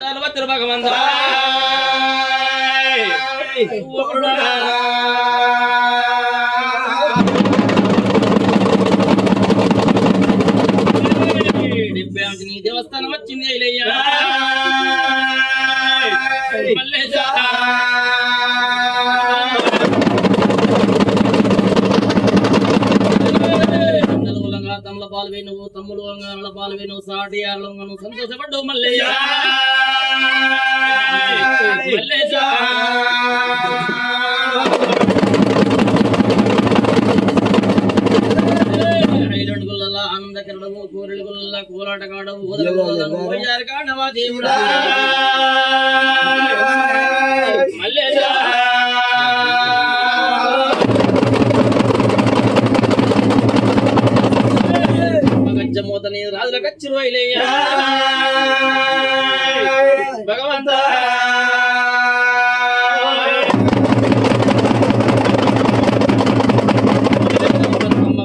భగవంతుడు భగవంతుడా డెబ్బై అంశ నీ దేవస్థానం వచ్చింది అయ్యా మల్లేశా నలుగులంగా తమల పాలు నువ్వు తమ్ముడు అంగాల పాలు నువ్వు సాటి ఆళ్ళంగా నువ్వు సంతోషపడ్డావు మల్లయ్య మల్లేశా ఐదడుగుల ఆనందకరణము కోలాట కోలాటగాడవు ఊదలగోదను వయ్యారగాడవా దేవుడా మల్లేశా కచ్చిరు వైలయ్యా భగవంత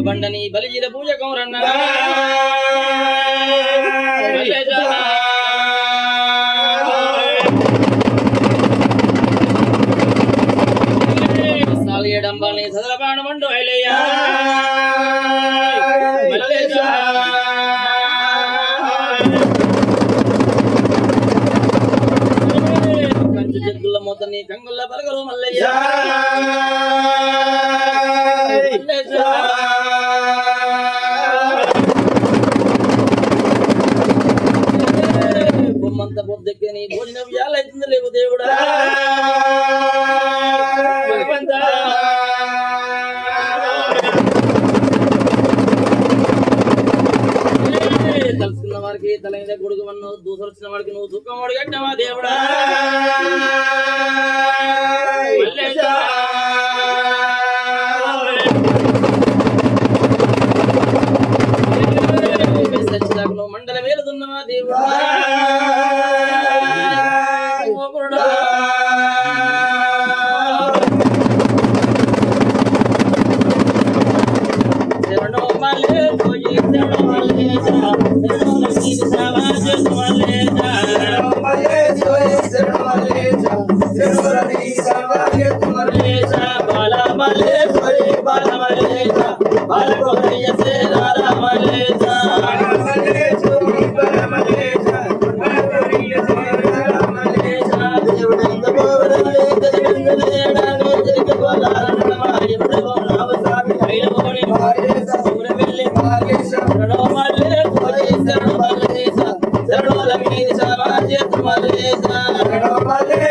బండని బలిజిల పూజ కౌరన్న సాలియడంబాని సదలపాణ మండు ఐలయ్యా బొమ్మంత పొద్దెక్కి నీ భోజనం వ్యాలైతుంది లేవు దేవుడా తలుసుకున్న వారికి తలైన గొడుగు వన్ను దూసరొచ్చిన వాడికి నువ్వు దుఃఖం అడిగట్టావా దేవుడా? Malaysia, Malaysia, Malaysia,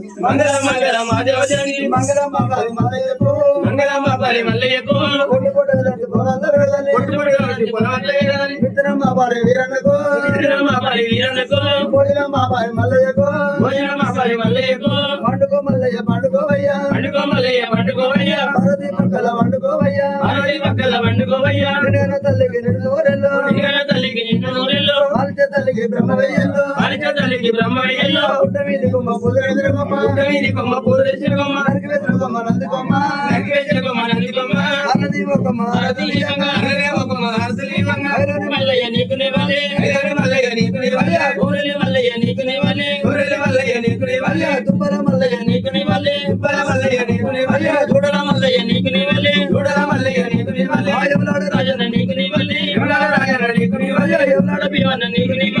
పూర. మంగళం మంగళం మాదేవజని మంగళం పరి మల్లయ్యకు. విత్తనమ్మ పాడే వీరన్నకు. విగ్రహం పరి వీరన్నకు. పోయినమ్మ పాడే మల్లయ్యకు. భోజనం పరి మల్లయ్యకు. పండుకో మల్లయ్య పండుకో మల్లయ్య పండుకోవయ్యా. పార్వతి పక్కల వండుకోవయ్యా పార్వతి పక్కల పండుకోవయ్యా. నిన్న తల్లికి నిన్ను నూరెల్లో తల్లికి నూరెల్లో పాలిత తల్లికి బ్రహ్మవయ్యల్లో బాలిక తల్లికి పుట్ట కొమ్మ పుదురెదురు కొమ్మ పుట్ట కొమ్మ పూలు కొమ్మ కొమ్మ నంది కొమ్మ కొమ్మ నంది కొమ్మ కొమ్మ కొమ్మ మల్లయ్య నీకు నివాలే మల్లయ్య నీకు నివాలే ఊరలి మల్లయ్య నీకు నివాలే ఊరలి మల్లయ్య నీకు నివాలే తుప్పల మల్లయ్య నీకు నివాలే తుప్పల మల్లయ్య నీకు నివయ్య చూడల మల్లయ్య నీకు నీవలే చూడల మల్లయ్య నీకు నీవలే యమునాడు రాజన్న నీకు నీవలే నీకు నీవలే నీకు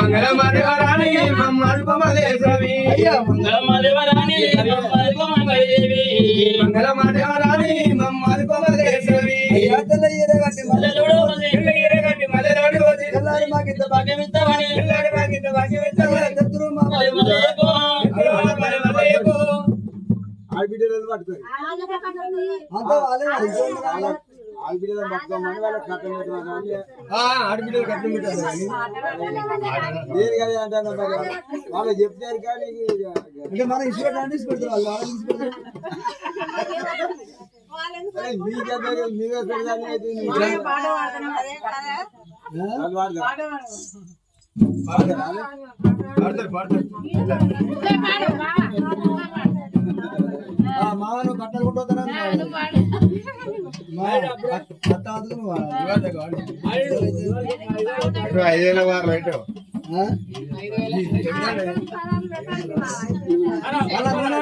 మంగళమాదేవరాణి మమ్మల్ప మల్లేశ్వరి మల్లవరాని మమ్మల్కో మంగళదేవి మంగళమాదేవరాణి మమ్మల్ప మల్లేశ్వరి మల్లెలుడో మల్లెలోడి మనం ఇష్టపడ్డా ఇష్టపడతారు వాళ్ళు వాళ్ళు ఇష్టపడతారు మీకెంత మీరే పెడదాని అయితే నీకు వాళ్ళు వాడతారు. పాడతారు పాడతారు ఆ మామను కట్టలు కొట్టొద్దనా మా కట్ట వద్దు నువ్వు ఇవాళ కాదు. ఐదేళ్ళ వారు రైట్ ఆ? అలా అలా ఆడుతుంది. ఆ, అట్లా మీద పట్టుకోరు. వాళ్ళకి బొట్టు పెట్టి- ఇంటి వారి ఇంటి వారి కొట్టు పెట్టి ఒక్కరు పెడితే ఆ, ఓసారక్క.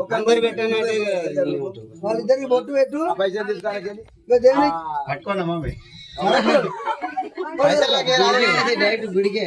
ఒక్కరు పెట్టండి వాళ్ళిద్దరికి బొట్టు పెట్టు. పైసలు తీసుకోవాలి పట్టుకోండి మమ్మీ పైసలు డైరెక్ట్ గుడికే.